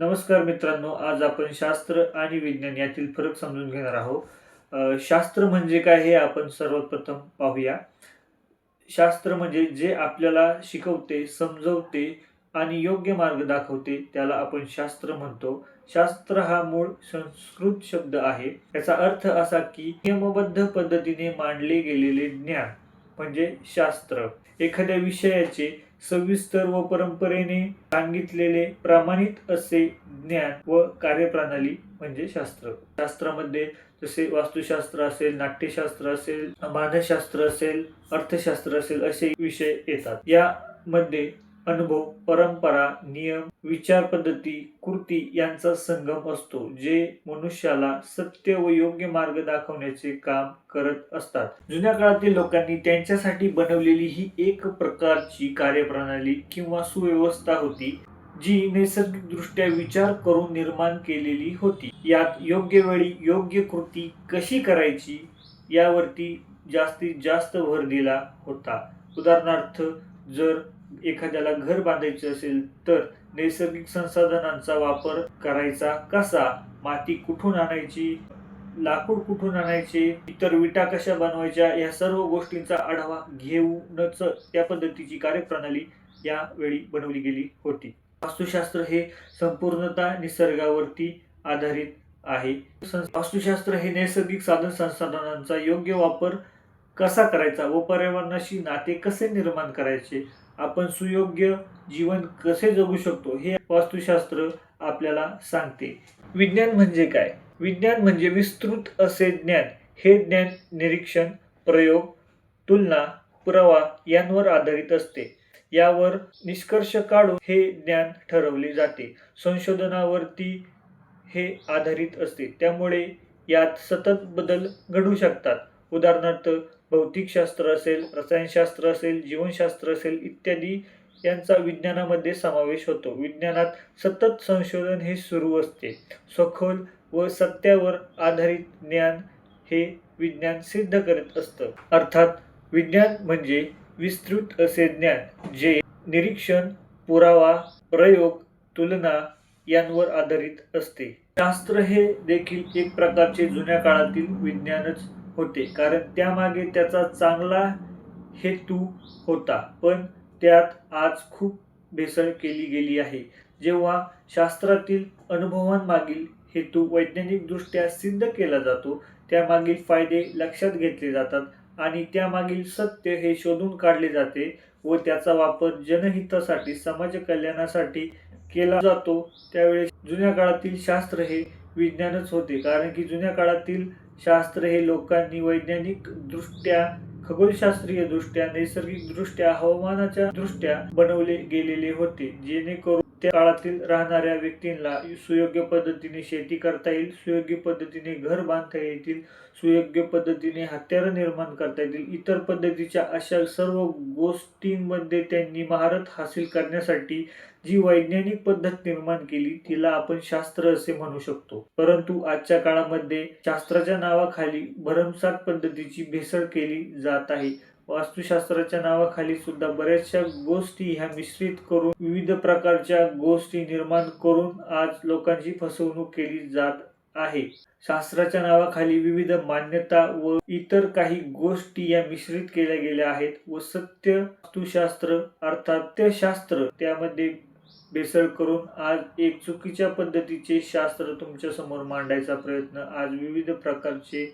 नमस्कार मित्रांनो आज आपण शास्त्र आणि विज्ञान यातील फरक समजून घेणार आहोत. शास्त्र म्हणजे काय हे आपण सर्वप्रथम पाहूया. शास्त्र म्हणजे जे आपल्याला शिकवते समजवते आणि योग्य मार्ग दाखवते त्याला आपण शास्त्र म्हणतो. शास्त्र हा मूळ संस्कृत शब्द आहे. याचा अर्थ असा की नियमबद्ध पद्धतीने मांडले गेलेले ज्ञान म्हणजे शास्त्र. एखाद्या विषयाचे सविस्तर व परंपरेने सांगितलेले प्रमाणित असे ज्ञान व कार्यप्रणाली म्हणजे शास्त्र. शास्त्रामध्ये जसे वास्तुशास्त्र असेल नाट्यशास्त्र असेल मानसशास्त्र असेल अर्थशास्त्र असेल असे विषय येतात. यामध्ये अनुभव परंपरा नियम विचार पद्धती कृती यांचा संगम असतो जे मनुष्याला सत्य व योग्य मार्ग दाखवण्याचे काम करत असतात. जुन्या काळातील लोकांनी त्यांच्यासाठी बनवलेली ही एक प्रकारची कार्यप्रणाली किंवा सुव्यवस्था होती जी नैसर्गिकदृष्ट्या विचार करून निर्माण केलेली होती. यात योग्य वेळी योग्य कृती कशी करायची यावरती जास्तीत जास्त भर दिला होता. उदाहरणार्थ जर एखाद्याला घर बांधायचे असेल तर नैसर्गिक संसाधनांचा वापर करायचा कसा? माती कुठून आणायची? लाकूड कुठून आणायचे? इतर विटा कशा बनवायच्या? या सर्व गोष्टींचा आढावा घेऊनच त्या पद्धतीची कार्यप्रणाली यावेळी बनवली गेली होती. वास्तुशास्त्र हे संपूर्णतः निसर्गावरती आधारित आहे. वास्तुशास्त्र हे नैसर्गिक साधन संसाधनांचा योग्य वापर कसा करायचा व पर्यावरणाशी नाते कसे निर्माण करायचे? आपण सुयोग्य जीवन कसे जगू शकतो हे वास्तुशास्त्र आपल्याला सांगते. विज्ञान म्हणजे काय? विज्ञान म्हणजे विस्तृत असे ज्ञान. हे ज्ञान निरीक्षण प्रयोग तुलना पुरावा यांवर आधारित असते. यावर निष्कर्ष काढून हे ज्ञान ठरवले जाते. संशोधनावरती हे आधारित असते. त्यामुळे यात सतत बदल घडू शकतात. उदाहरणार्थ भौतिकशास्त्र असेल रसायनशास्त्र असेल जीवनशास्त्र असेल इत्यादी यांचा विज्ञानामध्ये समावेश होतो. विज्ञानात सतत संशोधन हे सुरू असते. सखोल व सत्यावर आधारित ज्ञान हे विज्ञान सिद्ध करत असतं. अर्थात विज्ञान म्हणजे विस्तृत असे ज्ञान जे निरीक्षण पुरावा प्रयोग तुलना यांवर आधारित असते. शास्त्र हे देखील एक प्रकारचे जुन्या काळातील विज्ञानच होते. कारण त्यामागे त्याचा चांगला हेतू होता. पण त्यात आज खूप भेसळ केली गेली आहे. जेव्हा शास्त्रातील अनुभवांमागील हेतू वैज्ञानिकदृष्ट्या सिद्ध केला जातो त्यामागील फायदे लक्षात घेतले जातात आणि त्यामागील सत्य हे शोधून काढले जाते व त्याचा वापर जनहितासाठी समाज कल्याणासाठी केला जातो. त्यावेळेस जुन्या काळातील शास्त्र हे विज्ञानच होते. कारण की जुन्या काळातील शास्त्र हे लोकांनी वैज्ञानिक दृष्ट्या खगोलशास्त्रीय दृष्ट्या नैसर्गिक दृष्ट्या हवामानाच्या दृष्ट्या बनवले गेलेले होते. जेणेकरून त्या काळातील राहणाऱ्या व्यक्तींना सुयोग्य पद्धतीने शेती करता येईल सुयोग्य पद्धतीने घर बांधता येतील सुयोग्य पद्धतीने हत्यारं निर्माण करता येतील. इतर पद्धतीच्या अशा सर्व गोष्टींमध्ये त्यांनी महारत हासिल करण्यासाठी जी वैज्ञानिक पद्धत निर्माण केली तिला आपण शास्त्र असे म्हणू शकतो. परंतु आजच्या काळामध्ये शास्त्राच्या नावाखाली भरमसाठ पद्धतीची भेसळ केली जात आहे. वास्तुशास्त्राच्या नावाखाली सुद्धा बऱ्याचशा गोष्टी ह्या मिश्रित करून विविध प्रकारच्या गोष्टी निर्माण करून आज लोकांची फसवणूक केली जात आहे. शास्त्राच्या नावाखाली विविध मान्यता व इतर काही गोष्टी या मिश्रित केल्या गेल्या आहेत व सत्य वास्तुशास्त्र अर्थात ते शास्त्र त्यामध्ये भेसळ करून आज एक चुकीच्या पद्धतीचे शास्त्र तुमच्यासमोर मांडायचा प्रयत्न. आज विविध प्रकारचे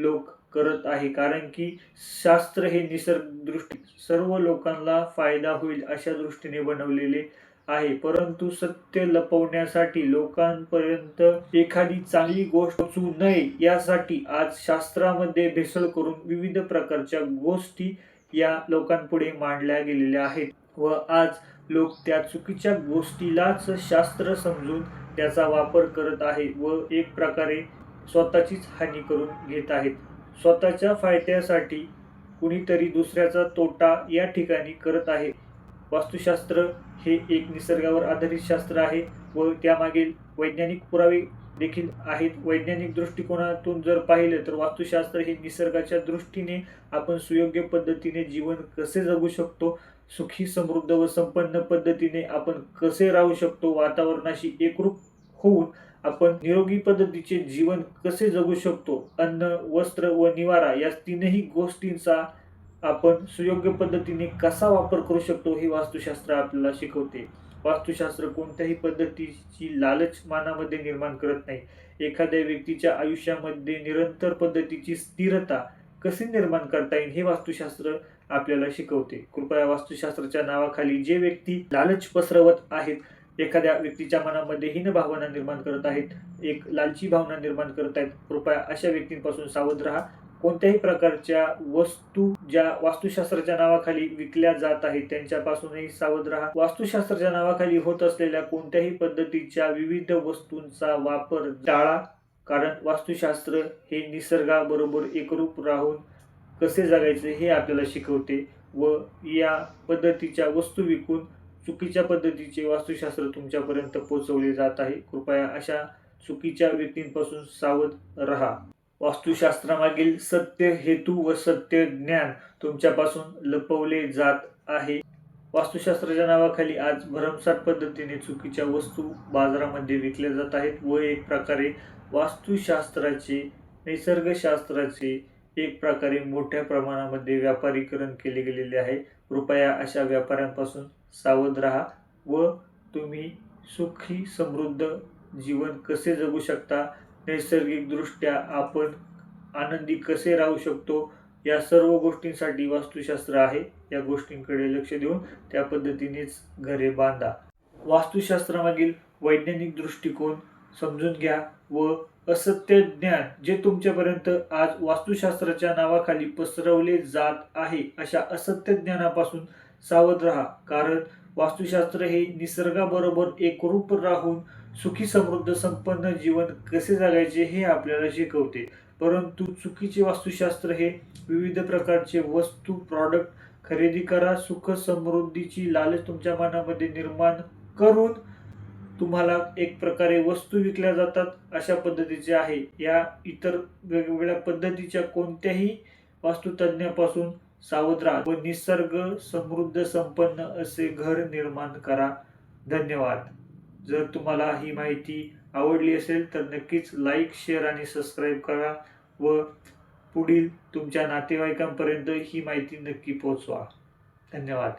लोक करत आहे. कारण की शास्त्र हे निसर्ग दृष्टी सर्व लोकांना फायदा होईल अशा दृष्टीने बनवलेले आहे. परंतु सत्य लपवण्यासाठी लोकांपर्यंत एखादी चांगली गोष्ट पोचू नये यासाठी आज शास्त्रामध्ये भेसळ करून विविध प्रकारच्या गोष्टी या लोकांपुढे मांडल्या गेलेल्या आहेत व आज लोक त्या चुकीच्या गोष्टीलाच शास्त्र समजून त्याचा वापर करत आहे व एक प्रकारे स्वतःचीच हानी करून घेत आहेत. स्वतःच्या फायद्यासाठी कुणीतरी दुसऱ्याचा तोटा या ठिकाणी करत आहे. वास्तुशास्त्र हे एक निसर्गावर आधारित शास्त्र आहे व त्यामागील वैज्ञानिक पुरावे देखील आहेत. वैज्ञानिक दृष्टिकोनातून जर पाहिलं तर वास्तुशास्त्र हे निसर्गाच्या दृष्टीने आपण सुयोग्य पद्धतीने जीवन कसे जगू शकतो सुखी समृद्ध व संपन्न पद्धतीने आपण कसे राहू शकतो वातावरणाशी एकरूप होऊन आपण निरोगी पद्धतीचे जीवन कसे जगू शकतो? अन्न वस्त्र व निवारा या तीनही गोष्टींचा आपण सुयोग्य पद्धतीने कसा वापर करू शकतो हे वास्तुशास्त्र आपल्याला शिकवते. वास्तुशास्त्र कोणत्याही पद्धतीची लालच मानामध्ये निर्माण करत नाही. एखाद्या व्यक्तीच्या आयुष्यामध्ये निरंतर पद्धतीची स्थिरता कसे निर्माण करता येईल हे वास्तुशास्त्र आपल्याला शिकवते. कृपया वास्तुशास्त्राच्या नावाखाली जे व्यक्ती लालच पसरवत आहेत एखाद्या व्यक्तीच्या मनामध्ये हीन भावना निर्माण करत आहेत एक लालची भावना निर्माण करत आहेत कृपया अशा व्यक्तींपासून सावध राहा. कोणत्याही प्रकारच्या वस्तू ज्या वास्तुशास्त्राच्या नावाखाली विकल्या जात आहेत त्यांच्यापासूनही सावध राहा. वास्तुशास्त्राच्या नावाखाली होत असलेल्या कोणत्याही पद्धतीच्या विविध वस्तूंचा वापर टाळा कारण वास्तुशास्त्र हे निसर्गाबरोबर एकरूप राहून कसे जगायचे हे आपल्याला शिकवते व या पद्धतीच्या वस्तू विकून चुकीच्या पद्धतीचे वास्तुशास्त्र तुमच्यापर्यंत पोचवले जात आहे. कृपया अशा चुकीच्या व्यक्तींपासून सावध राहा. वास्तुशास्त्रामागील सत्य हेतू व सत्य ज्ञान तुमच्यापासून लपवले जात आहे. वास्तुशास्त्राच्या नावाखाली आज भरमसाठ पद्धतीने चुकीच्या वस्तू बाजारामध्ये विकल्या जात आहेत व एक प्रकारे वास्तुशास्त्राचे निसर्गशास्त्राचे एक प्रकारे मोठ्या प्रमाणामध्ये व्यापारीकरण केले गेलेले आहे. कृपया अशा व्यापाऱ्यांपासून सावध राहा व तुम्ही सुखी समृद्ध जीवन कसे जगू शकता? नैसर्गिकदृष्ट्या आपण आनंदी कसे राहू शकतो? या सर्व गोष्टींसाठी वास्तुशास्त्र आहे. या गोष्टींकडे लक्ष देऊन त्या पद्धतीनेच घरे बांधा. वास्तुशास्त्रामागील वैज्ञानिक दृष्टिकोन समजून घ्या व असत्य ज्ञान जे तुमच्यापर्यंत आज वास्तुशास्त्राच्या नावाखाली पसरवले जात आहे अशा असत्य ज्ञानापासून सावध राहा कारण वास्तुशास्त्र हे निसर्गाबरोबर एकरूप राहून सुखी समृद्ध संपन्न जीवन कसे जगायचे हे आपल्याला शिकवते. परंतु चुकीचे वास्तुशास्त्र हे विविध प्रकारचे वस्तू प्रॉडक्ट खरेदी करा सुख समृद्धीची लालच तुमच्या मनामध्ये निर्माण करून तुम्हाला एक प्रकारे वस्तू विकल्या जातात अशा पद्धतीचे आहे. या इतर वेगवेगळ्या पद्धतीच्या कोणत्याही वास्तुतज्ञापासून सावध राहा व निसर्ग समृद्ध संपन्न असे घर निर्माण करा. धन्यवाद. जर तुम्हाला ही माहिती आवडली असेल तर नक्कीच लाईक शेअर आणि सबस्क्राईब करा व पुढील तुमच्या नातेवाईकांपर्यंत ही माहिती नक्की पोहोचवा. धन्यवाद.